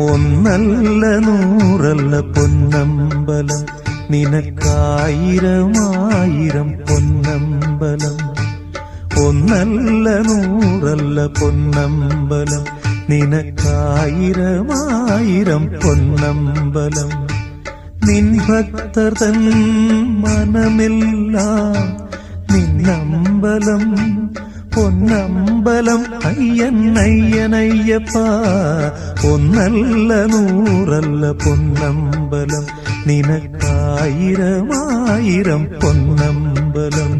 ഒന്നല്ല നൂറല്ല പൊന്നമ്പലം. നിനക്കായിരമായിരം പൊന്നമ്പലം. ഒന്നല്ല നൂറല്ല പൊന്നമ്പലം. നിനക്കായിരമായിരം പൊന്നമ്പലം. നിൻ ഭക്തർ തൻ മനമെല്ലാം. നിന്നമ്പലം പൊന്നമ്പലം അയ്യൻ അയ്യനയ്യപ്പ ഒന്നല്ല നൂറല്ല പൊന്നമ്പലം നിനക്കായിരമായിരം പൊന്നമ്പലം